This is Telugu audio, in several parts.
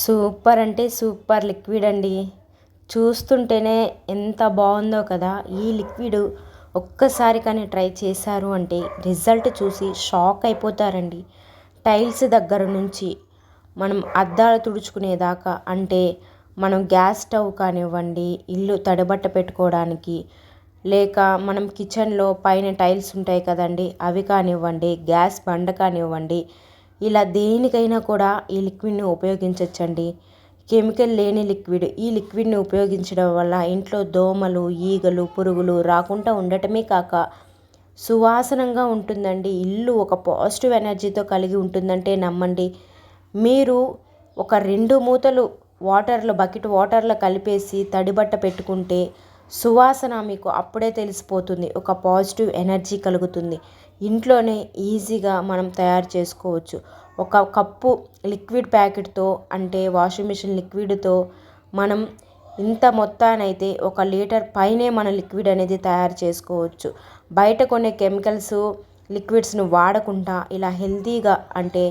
సూపర్ అంటే సూపర్ లిక్విడ్ అండి. చూస్తుంటేనే ఎంత బాగుందో కదా. ఈ లిక్విడ్ ఒక్కసారి కానీ ట్రై చేశారు అంటే రిజల్ట్ చూసి షాక్ అయిపోతారండి. టైల్స్ దగ్గర నుంచి మనం అద్దాలు తుడుచుకునేదాకా అంటే మనం గ్యాస్ స్టవ్ కానివ్వండి ఇల్లు తడబట్ట పెట్టుకోవడానికి లేక మనం కిచెన్లో పైన టైల్స్ ఉంటాయి కదండి అవి కానివ్వండి గ్యాస్ బండ కానివ్వండి ఇలా దేనికైనా కూడా ఈ లిక్విడ్ని ఉపయోగించవచ్చండి కెమికల్ లేని లిక్విడ్ ఈ లిక్విడ్ని ఉపయోగించడం వల్ల ఇంట్లో దోమలు ఈగలు పురుగులు రాకుండా ఉండటమే కాక సువాసనంగా ఉంటుందండి. ఇల్లు ఒక పాజిటివ్ ఎనర్జీతో కలిగి ఉంటుందంటే నమ్మండి. మీరు ఒక రెండు మూతలు వాటర్లో బకెట్ వాటర్లో కలిపేసి తడిబట్ట పెట్టుకుంటే సువాసన మీకు అప్పుడే తెలిసిపోతుంది. ఒక పాజిటివ్ ఎనర్జీ కలుగుతుంది. ఇంట్లోనే ఈజీగా మనం తయారు చేసుకోవచ్చు. ఒక కప్పు లిక్విడ్ ప్యాకెట్తో అంటే వాషింగ్ మిషన్ లిక్విడ్తో మనం ఇంత మొత్తానైతే ఒక లీటర్ పైనే మన లిక్విడ్ అనేది తయారు చేసుకోవచ్చు. బయట కొనే కెమికల్స్ లిక్విడ్స్ను వాడకుండా ఇలా హెల్తీగా అంటే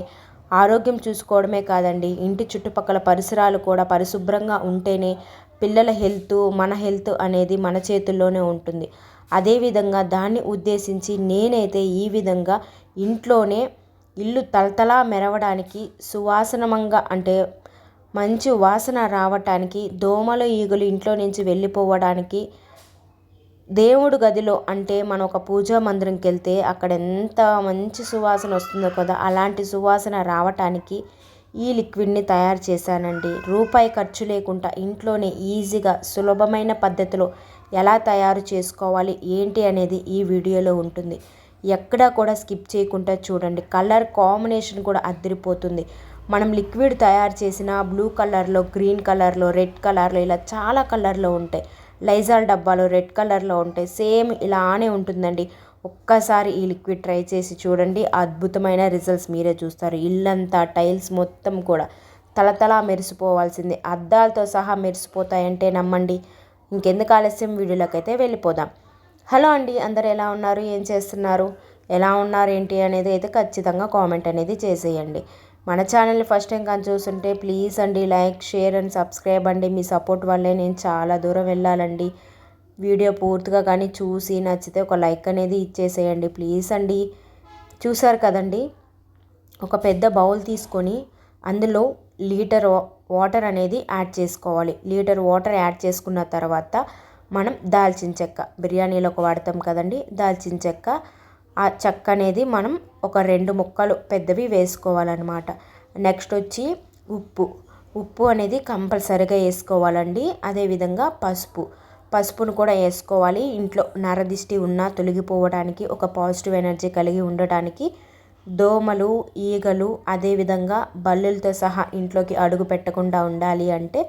ఆరోగ్యం చూసుకోవడమే కాదండి ఇంటి చుట్టుపక్కల పరిసరాలు కూడా పరిశుభ్రంగా ఉంటేనే పిల్లల హెల్త్ మన హెల్త్ అనేది మన చేతుల్లోనే ఉంటుంది. అదేవిధంగా దాన్ని ఉద్దేశించి నేనైతే ఈ విధంగా ఇంట్లోనే ఇల్లు తలతలా మెరవడానికి సువాసనమంగా అంటే మంచి వాసన రావటానికి దోమలు ఈగలు ఇంట్లో నుంచి వెళ్ళిపోవడానికి దేవుడు గదిలో అంటే మనం ఒక పూజా మందిరంకి వెళ్తే అక్కడ ఎంత మంచి సువాసన వస్తుందో కదా అలాంటి సువాసన రావటానికి ఈ లిక్విడ్ని తయారు చేశానండి. రూపాయి ఖర్చు లేకుండా ఇంట్లోనే ఈజీగా సులభమైన పద్ధతిలో ఎలా తయారు చేసుకోవాలి ఏంటి అనేది ఈ వీడియోలో ఉంటుంది. ఎక్కడా కూడా స్కిప్ చేయకుండా చూడండి. కలర్ కాంబినేషన్ కూడా అద్దరిపోతుంది. మనం లిక్విడ్ తయారు చేసిన బ్లూ కలర్లో గ్రీన్ కలర్లో రెడ్ కలర్లో ఇలా చాలా కలర్లో ఉంటాయి. లైజాల్ డబ్బాలు రెడ్ కలర్లో ఉంటాయి. సేమ్ ఇలానే ఉంటుందండి. ఒక్కసారి ఈ లిక్విడ్ ట్రై చేసి చూడండి. అద్భుతమైన రిజల్ట్స్ మీరే చూస్తారు. ఇల్లంతా టైల్స్ మొత్తం కూడా తలతలా మెరిసిపోవాల్సింది. అద్దాలతో సహా మెరిసిపోతాయంటే నమ్మండి. ఇంకెందుకు ఆలస్యం? వీడియోలోకి అయితే వెళ్ళిపోదాం. హలో అండి అందరు ఎలా ఉన్నారు? ఏం చేస్తున్నారు? ఎలా ఉన్నారు ఏంటి అనేది అయితే ఖచ్చితంగా కామెంట్ అనేది చేసేయండి. మన ఛానల్ని ఫస్ట్ టైం కానీ చూస్తుంటే ప్లీజ్ అండి లైక్ షేర్ అండ్ సబ్స్క్రైబ్ అండి. మీ సపోర్ట్ వల్లే నేను చాలా దూరం వెళ్ళాలండి. వీడియో పూర్తిగా కానీ చూసి నచ్చితే ఒక లైక్ అనేది ఇచ్చేసేయండి. ప్లీజ్ అండి. చూసారు కదండి? ఒక పెద్ద బౌల్ తీసుకొని అందులో లీటర్ వాటర్ అనేది యాడ్ చేసుకోవాలి. లీటర్ వాటర్ యాడ్ చేసుకున్న తర్వాత మనం దాల్చిన చెక్క బిర్యానీలోకి వాడతాం కదండి దాల్చిన చెక్క. ఆ చెక్క అనేది మనం ఒక రెండు ముక్కలు పెద్దవి వేసుకోవాలన్నమాట. నెక్స్ట్ వచ్చి ఉప్పు. ఉప్పు అనేది కంపల్సరిగా వేసుకోవాలండి. అదేవిధంగా పసుపు. పసుపును కూడా వేసుకోవాలి. ఇంట్లో నరదిష్టి ఉన్నా తొలగిపోవడానికి ఒక పాజిటివ్ ఎనర్జీ కలిగి ఉండటానికి దోమలు ఈగలు అదేవిధంగా బల్లులతో సహా ఇంట్లోకి అడుగు పెట్టకుండా ఉండాలి అంటే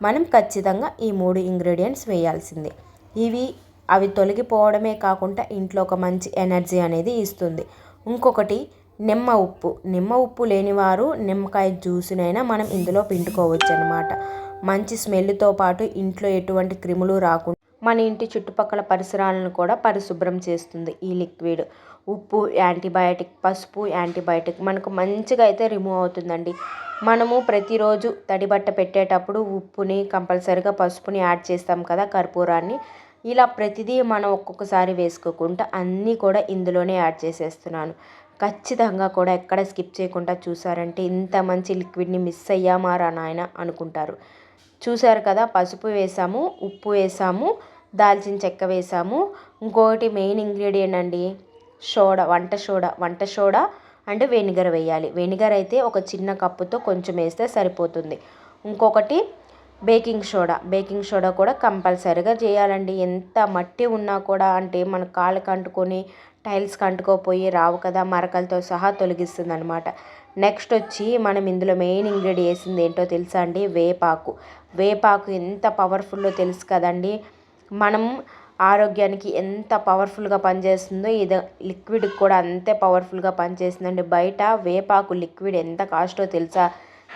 మనం ఖచ్చితంగా ఈ మూడు ఇంగ్రీడియంట్స్ వేయాల్సిందే. ఇవి అవి తొలగిపోవడమే కాకుండా ఇంట్లో ఒక మంచి ఎనర్జీ అనేది ఇస్తుంది. ఇంకొకటి నిమ్మ ఉప్పు. నిమ్మ ఉప్పు లేనివారు నిమ్మకాయ జ్యూస్నైనా మనం ఇందులో పిండుకోవచ్చు అనమాట మంచి స్మెల్తో పాటు ఇంట్లో ఎటువంటి క్రిములు రాకుండా మన ఇంటి చుట్టుపక్కల పరిసరాలను కూడా పరిశుభ్రం చేస్తుంది ఈ లిక్విడ్. ఉప్పు యాంటీబయాటిక్ పసుపు యాంటీబయాటిక్ మనకు మంచిగా అయితే రిమూవ్ అవుతుందండి. మనము ప్రతిరోజు తడిబట్ట పెట్టేటప్పుడు ఉప్పుని కంపల్సరిగా పసుపుని యాడ్ చేస్తాం కదా కర్పూరాన్ని. ఇలా ప్రతిదీ మనం ఒక్కొక్కసారి వేసుకోకుండా అన్నీ కూడా ఇందులోనే యాడ్ చేసేస్తున్నాను. ఖచ్చితంగా కూడా ఎక్కడ స్కిప్ చేయకుండా చూసారంటే ఇంత మంచి లిక్విడ్ని మిస్ అయ్యామారా నాయన అనుకుంటారు. చూసారు కదా పసుపు వేసాము ఉప్పు వేసాము దాల్చిన చెక్క వేసాము. ఇంకొకటి మెయిన్ ఇంగ్రీడియంట్ అండి సోడా వంట సోడా వంట సోడా అండ్ వెనిగర్ వేయాలి. వెనిగర్ అయితే ఒక చిన్న కప్పుతో కొంచెం వేస్తే సరిపోతుంది. ఇంకొకటి బేకింగ్ సోడా బేకింగ్ సోడా కూడా కంపల్సరీగా చేయాలండి. ఎంత మట్టి ఉన్నా కూడా అంటే మన కాళ్ళకి అంటుకొని టైల్స్కి అంటుకోపోయి రావు కదా మరకలతో సహా తొలగిస్తుంది అనమాట నెక్స్ట్ వచ్చి మనం ఇందులో మెయిన్ ఇంగ్రీడియంట్ వేసింది ఏంటో తెలుసా అండి? వేపాకు. వేపాకు ఎంత పవర్ఫుల్లో తెలుసు కదండి? మనం ఆరోగ్యానికి ఎంత పవర్ఫుల్గా పనిచేస్తుందో ఇది లిక్విడ్ కూడా అంతే పవర్ఫుల్గా పనిచేస్తుందండి. బయట వేపాకు లిక్విడ్ ఎంత కాస్టో తెలుసా?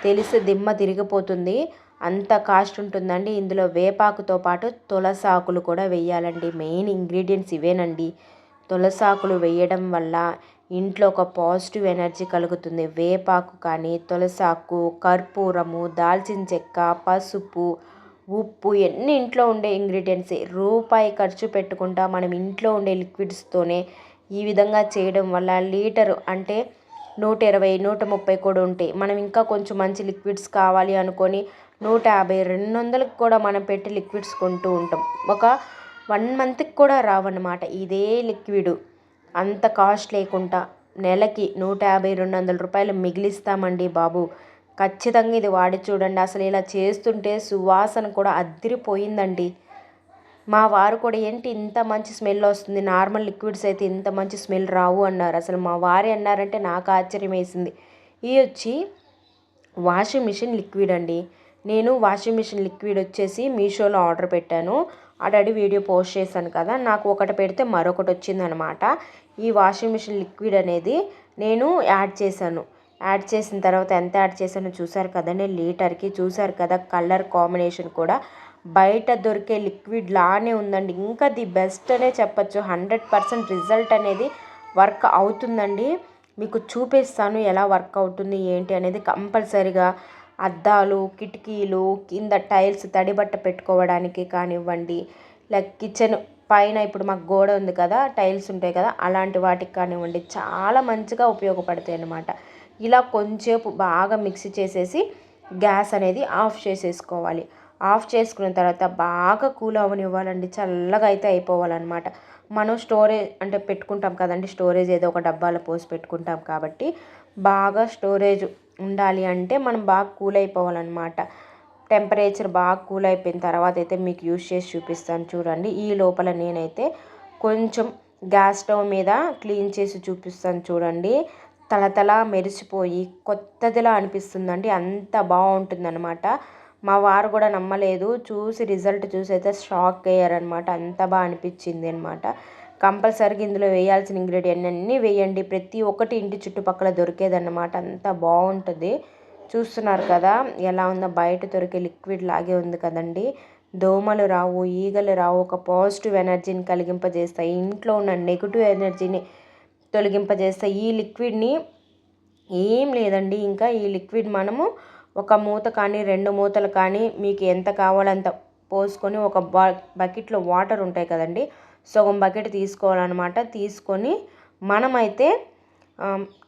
తెలిసి దిమ్మ తిరిగిపోతుంది. అంత కాస్ట్ ఉంటుందండి. ఇందులో వేపాకుతో పాటు తులసాకులు కూడా వేయాలండి. మెయిన్ ఇంగ్రీడియంట్స్ ఇవేనండి. తులసాకులు వేయడం వల్ల ఇంట్లో ఒక పాజిటివ్ ఎనర్జీ కలుగుతుంది. వేపాకు కానీ తులసాకు కర్పూరము దాల్చిన చెక్క పసుపు ఉప్పు ఎన్ని ఇంట్లో ఉండే ఇంగ్రీడియంట్సే. రూపాయి ఖర్చు పెట్టుకుంటా మనం ఇంట్లో ఉండే లిక్విడ్స్తోనే ఈ విధంగా చేయడం వల్ల లీటరు అంటే నూట ఇరవై నూట ముప్పై కూడా ఉంటాయి మనం ఇంకా కొంచెం మంచి లిక్విడ్స్ కావాలి అనుకొని నూట యాభై రెండు వందలకు కూడా మనం పెట్టి లిక్విడ్స్ కొంటూ ఉంటాం. ఒక వన్ మంత్కి కూడా రావన్నమాట ఇదే లిక్విడ్. అంత కాస్ట్ లేకుండా నెలకి నూట యాభై రెండు వందల రూపాయలు మిగిలిస్తామండి బాబు. ఖచ్చితంగా ఇది వాడి చూడండి. అసలు ఇలా చేస్తుంటే సువాసన కూడా అద్దిరిపోయిందండి మా వారు కూడా ఏంటి ఇంత మంచి స్మెల్ వస్తుంది? నార్మల్ లిక్విడ్స్ అయితే ఇంత మంచి స్మెల్ రావు అన్నారు. అసలు మా వారి అన్నారంటే నాకు ఆశ్చర్యం వేసింది. ఇది వచ్చి వాషింగ్ మిషన్ లిక్విడ్ అండి. నేను వాషింగ్ మిషన్ లిక్విడ్ వచ్చేసి మీషోలో ఆర్డర్ పెట్టాను. ఆల్రెడీ వీడియో పోస్ట్ చేశాను కదా నాకు ఒకటి పెడితే మరొకటి వచ్చిందనమాట. ఈ వాషింగ్ మిషన్ లిక్విడ్ అనేది నేను యాడ్ చేశాను. యాడ్ చేసిన తర్వాత ఎంత యాడ్ చేశానో చూసారు కదండి లీటర్కి చూసారు కదా కలర్ కాంబినేషన్ కూడా. బయట దొరికే లిక్విడ్ లానే ఉందండి. ఇంకా ది బెస్ట్ అనే చెప్పచ్చు. హండ్రెడ్ పర్సెంట్ రిజల్ట్ అనేది వర్క్ అవుతుందండి. మీకు చూపిస్తాను ఎలా వర్క్ అవుతుంది ఏంటి అనేది కంపల్సరిగా. అద్దాలు కిటికీలు కింద టైల్స్ తడిబట్ట పెట్టుకోవడానికి కానివ్వండి లైక్ కిచెన్ పైన ఇప్పుడు మాకు గోడ ఉంది కదా టైల్స్ ఉంటాయి కదా అలాంటి వాటికి కానివ్వండి చాలా మంచిగా ఉపయోగపడతాయి అన్నమాట. ఇలా కొంచెంసేపు బాగా మిక్స్ చేసేసి గ్యాస్ అనేది ఆఫ్ చేసేసుకోవాలి. ఆఫ్ చేసుకున్న తర్వాత బాగా కూల్ అవ్వనివ్వాలండి చల్లగా అయితే అయిపోవాలన్నమాట. మనం స్టోరేజ్ అంటే పెట్టుకుంటాం కదండి. స్టోరేజ్ ఏదో ఒక డబ్బాలో పోసి పెట్టుకుంటాం కాబట్టి బాగా స్టోరేజ్ ఉండాలి అంటే మనం బాగా కూల్ అయిపోవాలన్నమాట. టెంపరేచర్ బాగా కూల్ అయిపోయిన తర్వాత అయితే మీకు యూస్ చేసి చూపిస్తాను చూడండి. ఈ లోపల నేనైతే కొంచెం గ్యాస్ స్టవ్ మీద క్లీన్ చేసి చూపిస్తాను చూడండి. తలతల మెరిసిపోయి కొత్తదిలా అనిపిస్తుందండి. అంత బాగుంటుందన్నమాట మా వారు కూడా నమ్మలేదు. చూసి రిజల్ట్ చూసి అయితే షాక్ అయ్యారనమాట అంత బాగా అనిపించింది అనమాట కంపల్సరీగా ఇందులో వేయాల్సిన ఇంగ్రీడియంట్ అన్నీ వేయండి. ప్రతి ఒక్కటి ఇంటి చుట్టుపక్కల దొరికేదన్నమాట. అంత బాగుంటుంది చూస్తున్నారు కదా ఎలా ఉందో బయట దొరికే లిక్విడ్ లాగే ఉంది కదండి. దోమలు రావు ఈగలు రావు ఒక పాజిటివ్ ఎనర్జీని కలిగింపజేస్తాయి. ఇంట్లో ఉన్న నెగిటివ్ ఎనర్జీని తొలగింపజేస్తాయి ఈ లిక్విడ్ని ఏం లేదండి. ఇంకా ఈ లిక్విడ్ మనము ఒక మూత కానీ రెండు మూతలు కానీ మీకు ఎంత కావాలంత పోసుకొని ఒక బ బకెట్లో వాటర్ ఉంటాయి కదండి. సగం బకెట్ తీసుకోవాలన్నమాట. తీసుకొని మనమైతే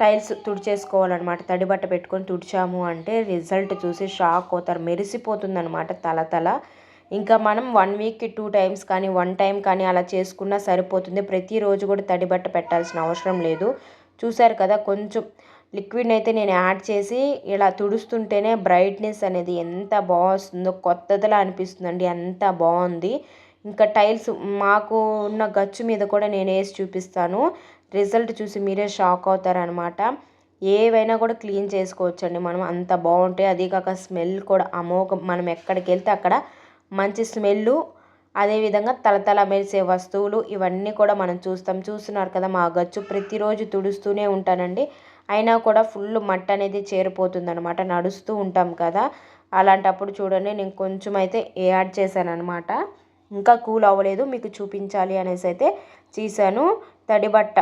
టైల్స్ తుడిచేసుకోవాలన్నమాట. తడి బట్ట పెట్టుకొని తుడిచాము అంటే రిజల్ట్ చూసి షాక్ అవుతారు. మెరిసిపోతుందన్నమాట తల తల. ఇంకా మనం వన్ వీక్కి టూ టైమ్స్ కానీ వన్ టైం కానీ అలా చేసుకున్నా సరిపోతుంది. ప్రతిరోజు కూడా తడి బట్ట పెట్టాల్సిన అవసరం లేదు. చూసారు కదా కొంచెం లిక్విడ్ అయితే నేను యాడ్ చేసి ఇలా తుడుస్తుంటేనే బ్రైట్నెస్ అనేది ఎంత బాగుందో కొత్తదిలా అనిపిస్తుందండి. అంత బాగుంది. ఇంకా టైల్స్ మాకు ఉన్న గచ్చు మీద కూడా నేను వేసి చూపిస్తాను. రిజల్ట్ చూసి మీరే షాక్ అవుతారనమాట ఏవైనా కూడా క్లీన్ చేసుకోవచ్చండి. మనం అంత బాగుంటాయి అదే కాక స్మెల్ కూడా అమోఘం. మనం ఎక్కడికి వెళ్తే అక్కడ మంచి స్మెల్ అదేవిధంగా తలతల మెరిసే వస్తువులు ఇవన్నీ కూడా మనం చూస్తాం. చూస్తున్నారు కదా మా గచ్చు. ప్రతిరోజు తుడుస్తూనే ఉంటానండి. అయినా కూడా ఫుల్ మట్ట అనేది చేరిపోతుందనమాట నడుస్తూ ఉంటాం కదా. అలాంటప్పుడు చూడండి నేను కొంచెం అయితే యాడ్ చేశాను అనమాట ఇంకా కూల్ అవ్వలేదు. మీకు చూపించాలి అనేసి అయితే చేశాను. తడి బట్ట.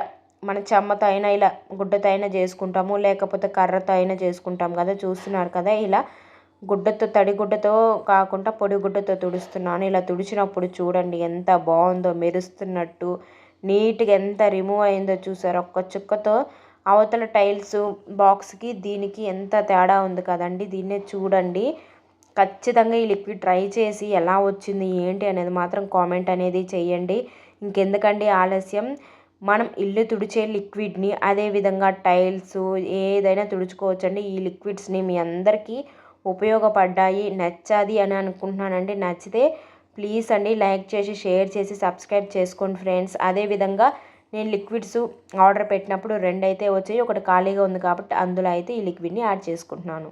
మన చెమ్మతో అయినా ఇలా గుడ్డతో అయినా చేసుకుంటాము. లేకపోతే కర్రతో అయినా చేసుకుంటాం కదా. చూస్తున్నారు కదా ఇలా. గుడ్డతో తడి గుడ్డతో కాకుండా పొడి గుడ్డతో తుడుస్తున్నాను. ఇలా తుడిచినప్పుడు చూడండి ఎంత బాగుందో మెరుస్తున్నట్టు నీట్గా ఎంత రిమూవ్ అయిందో చూసారు? ఒక్క చుక్కతో అవతల టైల్స్ బాక్స్కి దీనికి ఎంత తేడా ఉంది కదండి దీన్నే చూడండి. ఖచ్చితంగా ఈ లిక్విడ్ ట్రై చేసి ఎలా వచ్చింది ఏంటి అనేది మాత్రం కామెంట్ అనేది చేయండి. ఇంకెందుకండి ఆలస్యం? మనం ఇల్లు తుడిచే లిక్విడ్ని అదేవిధంగా టైల్స్ ఏదైనా తుడుచుకోవచ్చండి. ఈ లిక్విడ్స్ని మీ అందరికీ ఉపయోగపడ్డాయి నచ్చాది అని అనుకుంటున్నానండి. నచ్చితే ప్లీజ్ అండి లైక్ చేసి షేర్ చేసి సబ్స్క్రైబ్ చేసుకోండి ఫ్రెండ్స్. అదేవిధంగా నేను లిక్విడ్స్ ఆర్డర్ పెట్టినప్పుడు రెండు అయితే వచ్చాయి ఒకటి ఖాళీగా ఉంది కాబట్టి అందులో అయితే ఈ లిక్విడ్ని యాడ్ చేసుకుంటున్నాను.